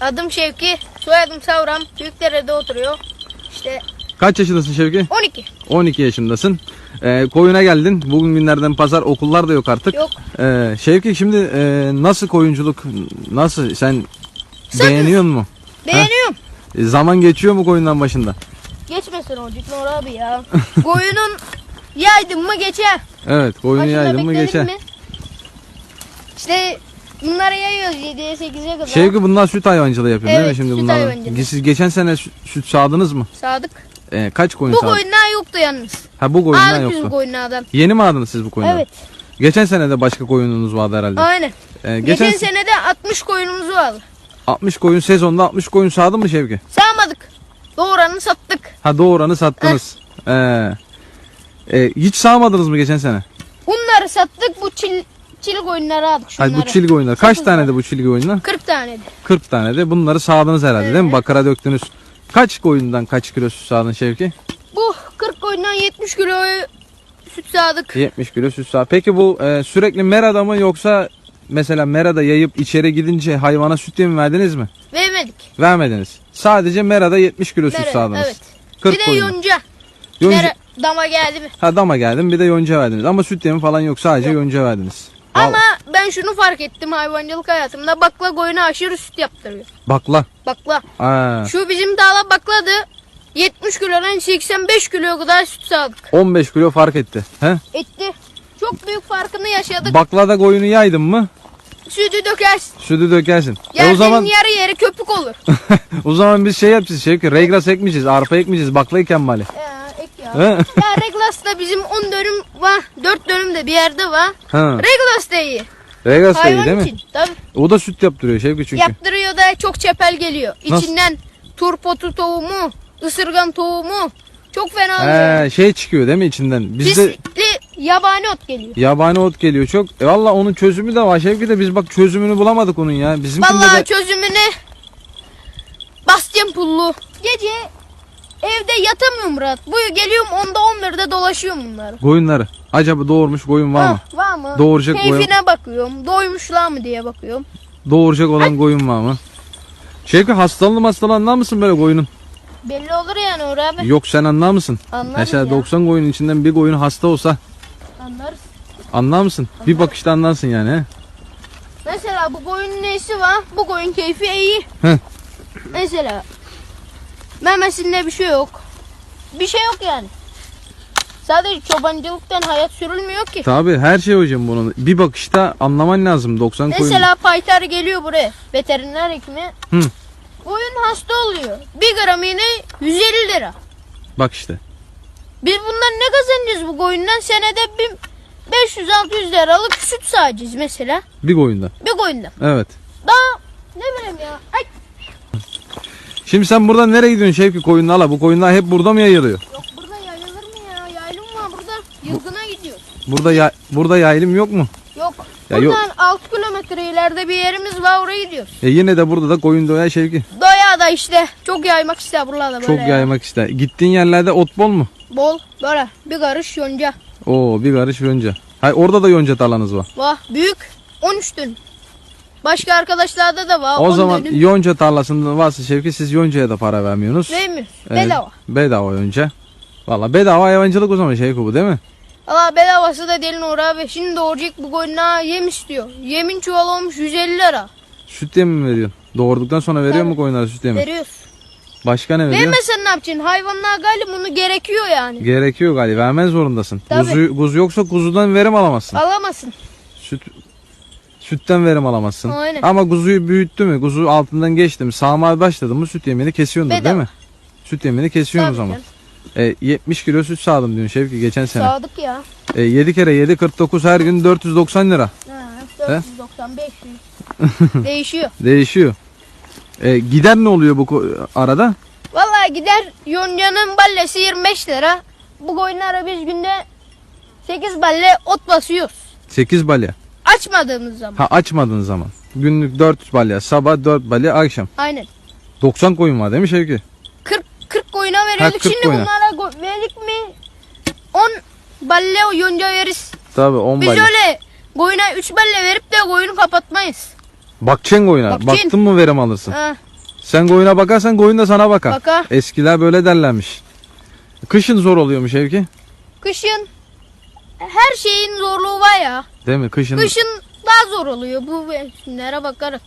Adım Şevki, soyadım Savram. Büyükdere'de oturuyor. İşte Kaç yaşındasın Şevki? 12. 12 yaşındasın. Ee, koyuna geldin. Bugün günlerden pazar okullar da yok artık. Yok. Ee, Şevki şimdi e, nasıl koyunculuk nasıl sen Sen- beğeniyor mu? Beğeniyorum. E, zaman geçiyor mu koyundan başında? Geçmesin olacak Nur abi ya. Koyunun yaydın mı geçer. Evet koyunu Başında yaydın mı bekledin geçer. mi? İşte bunları yayıyoruz 7'ye 8'e kadar. Şevki bunlar süt hayvancılığı yapıyor değil mi Evet, şimdi bunlar? Siz geçen sene süt, süt sağdınız mı? Sadık. Ee, kaç koyun Bu sağdınız? koyunlar yoktu yalnız. Ha bu biz bu yoktu. koyunlardan. Yeni mi aldınız siz bu koyunları? Evet. Geçen sene de başka koyununuz vardı herhalde. Aynen. Ee, Geçen, geçen, sene de 60 koyunumuz vardı. 60 koyun sezonda 60 koyun sağdın mı Şevki? Sağmadık. Doğuranı sattık. Ha doğuranı sattınız. Ee, e, hiç sağmadınız mı geçen sene? Bunları sattık. Bu çil, çil koyunları aldık şunları. Hayır bu çilgi oyunlar. Kaç Sakız tane de bu çilgi oyunlar? 40 taneydi. 40 tane de. Bunları sağdınız herhalde değil mi? Bakara döktünüz. Kaç koyundan kaç kilo süt sağdın Şevki? Bu 40 koyundan 70 kiloyu süt sağdık. 70 kilo süt sağ. Peki bu e, sürekli merada mı yoksa mesela merada yayıp içeri gidince hayvana süt mi verdiniz mi? Vermedik. Vermediniz. Sadece merada 70 kilo süt Mere- sağdınız. Evet. 40 bir de koyundan. yonca. Yonca- Mere- dama geldi mi? Ha dama geldim bir de yonca verdiniz. Ama süt yemi falan yok sadece yonca verdiniz. Ama ben şunu fark ettim hayvancılık hayatımda. Bakla koyuna aşırı süt yaptırıyor. Bakla. Bakla. Aa, Şu bizim dağla bakladı. 70 kilodan 85 kiloya kadar süt sağdık. 15 kilo fark etti. He? Etti. Çok büyük farkını yaşadık. Baklada koyunu yaydın mı Sütü dökersin. sütü dökersin. E Yerlerin o zaman yarı yeri köpük olur. o zaman biz şey yapacağız şey ki regras ekmeyeceğiz, arpa ekmeyeceğiz, bakla ekemmali. ya, ek ya. Ya Reglas'ta bizim 10 dönüm var. 4 dönüm de bir yerde var. Ha. Reglas da iyi. Regras da iyi Hayvan değil mi? için. Tabii. O da süt yaptırıyor Şevki çünkü. Yaptırıyor da çok çepel geliyor. Nasıl? İçinden turpotu tohumu, ısırgan tohumu. Çok fena oluyor. He, şey çıkıyor değil mi içinden? Bizde yabani ot geliyor. yabani ot geliyor çok. E valla onun çözümü de var Şevki de biz bak çözümünü bulamadık onun ya. Bizimkinde Vallahi de çözümünü basacağım pullu. Gece evde yatamıyorum Murat. Bu geliyorum 10'da 11'de dolaşıyorum bunları. koyunları. Acaba doğurmuş koyun var mı? Var mı? Doğuracak Keyfine bakıyorum. Doymuşlar mı diye bakıyorum. Doğuracak olan koyun var mı? Şevki hastalandı hastalı anlar mısın böyle koyunun? Belli olur yani Uğur abi. Yok sen anlar mısın? Anlarız Mesela ya. 90 koyunun içinden bir koyun hasta olsa Anlarız. anlar mısın? Bir bakışta anlarsın yani he? Mesela bu koyunun nesi var? Bu koyun keyfi iyi. Heh. Mesela memesinde bir şey yok. Bir şey yok yani. Sadece çobancılıktan hayat sürülmüyor ki. Tabi her şey hocam bunun. Bir bakışta anlaman lazım 90 koyun. Mesela paytar geliyor buraya. Veteriner hekimi. Hı. Koyun hasta oluyor. Bir gram iğne 150 lira. Bak işte. Biz bundan ne kazanacağız bu koyundan? Senede bir 500-600 liralık süt sağacağız mesela. Bir koyunda. Bir koyundan. Evet. Daha ne bileyim ya. Ay, Şimdi sen buradan nereye gidiyorsun Şevki koyunla ala? Bu koyunlar hep burada mı yayılıyor? yok burada yayılır mı ya? Yaylım var burada. Yılgına gidiyor. Burada ya burada yaylım yok mu? Yok. Ya Buradan 6 kilometre ileride bir yerimiz var oraya gidiyoruz. E yine de burada da koyun doya Şevki. Doya da işte çok yaymak ister buralarda böyle. Çok ya. yaymak ister. Gittiğin yerlerde ot bol mu? Bol böyle bir karış yonca. Oo bir karış yonca. Hay orada da yonca tarlanız var. Vah büyük 13 dönüm. Başka arkadaşlarda da var. O 10 zaman dönüm. yonca tarlasında varsa Şevki siz yoncaya da para vermiyorsunuz. Vermiyoruz. Bedava. Bedava yonca. Valla bedava hayvancılık o zaman Şevki bu değil mi? Valla bedavası da delin Uğur abi. Şimdi doğuracak bu koyuna yem istiyor. Yemin çuvalı olmuş 150 lira. Süt yemi mi veriyorsun? Doğurduktan sonra veriyor Tabii. mu koyunlara süt yemi? Veriyoruz. Başka ne veriyor? Vermesen ne yapacaksın? Hayvanlar galiba bunu gerekiyor yani. Gerekiyor galiba. Vermen zorundasın. Tabii. Kuzu, kuzu yoksa kuzudan verim alamazsın. Alamazsın. Süt sütten verim alamazsın. Aynen. Ama kuzuyu büyüttü mü? Kuzu altından geçti mi? Sağmaya başladı mı süt yemini kesiyordur Bedava. değil mi? Süt yemini kesiyorsun o zaman. E, 70 kilo süt sağdım diyorsun Şevki geçen sene. Sağdık ya. E, 7 kere 7 49 her gün 490 lira. Ha, 490 500. Değişiyor. Değişiyor. E, gider ne oluyor bu arada? Vallahi gider yoncanın ballesi 25 lira. Bu koyunlara biz günde 8 balle ot basıyoruz. 8 balya. Açmadığımız zaman. Ha açmadığın zaman. Günlük 4 balya. Sabah 4 balya akşam. Aynen. 90 koyun var değil mi Şevki? 40 40 koyuna veriyorduk. 40 Şimdi koyuna. bunlara go- verdik mi 10 balle o yonca veririz. Tabii 10 Biz balya. öyle koyuna 3 balle verip de koyunu kapatmayız. Bakacaksın koyuna. Bakacaksın. Baktın mı verim alırsın. Ha. Sen koyuna bakarsan koyun da sana bakar. Bakar. Eskiler böyle derlermiş. Kışın zor oluyormuş Evki. Kışın her şeyin zorluğu var ya. Değil mi? Kışın Kışın daha zor oluyor bu mevsimlere bakarak.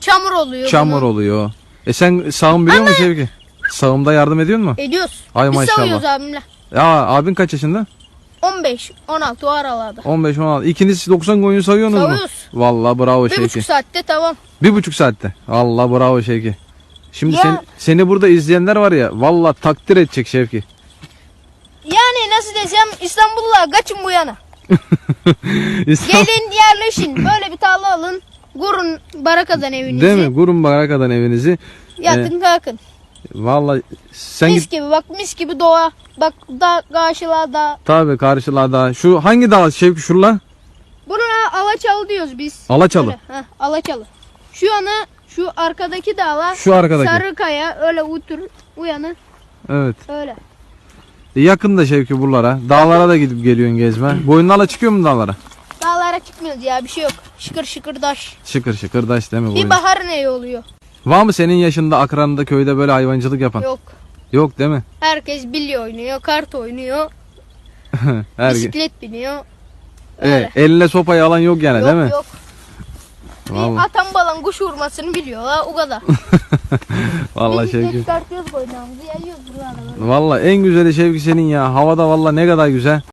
Çamur oluyor. çamur bunun. oluyor. E sen sağım biliyor musun Şevki? Sağımda yardım ediyor mu? Ediyoruz. Ay Biz maşallah. savuyoruz abimle. Ya abin kaç yaşında? 15, 16 o aralarda. 15 16. İkiniz 90 koyun sayıyorsunuz mu? Sayıyoruz. Vallahi bravo Bir Şevki. buçuk saatte tamam. Bir buçuk saatte. Allah bravo Şevki. Şimdi Ya- sen, seni burada izleyenler var ya vallahi takdir edecek Şevki. Nasıl desem İstanbul'la kaçın bu yana. İstanbul- Gelin yerleşin. Böyle bir tarla alın. Kurun barakadan evinizi. Değil mi? Kurun barakadan evinizi. Yatın kalkın. Vallahi sen mis git gibi bak mis gibi doğa. Bak da karşılarda. tabi karşılarda. Şu hangi dağ Şevki şurla? Buna Alaçalı diyoruz biz. Alaçalı. Öyle, heh, Alaçalı. Şu yana şu arkadaki dağlar. Şu arkadaki. Sarıkaya öyle utur uyanı Evet. öyle. E, Yakın da Şevki buralara. Dağlara da gidip geliyorsun gezme. Boyunlarla çıkıyor mu dağlara? Dağlara çıkmıyoruz ya bir şey yok. Şıkır şıkır daş. Şıkır şıkır daş değil mi? Bir boyun? bahar ne oluyor? Var mı senin yaşında akranında köyde böyle hayvancılık yapan? Yok. Yok değil mi? Herkes bilye oynuyor, kart oynuyor, Her bisiklet biniyor. Evet, eline sopayı alan yok yani yok değil mi? yok. Vallahi, atan balan kuş vurmasını biliyorlar o kadar. vallahi Biz Şevki. de çıkartıyoruz boynamızı yayıyoruz buralara. Vallahi en güzeli Şevki senin ya. Havada vallahi ne kadar güzel.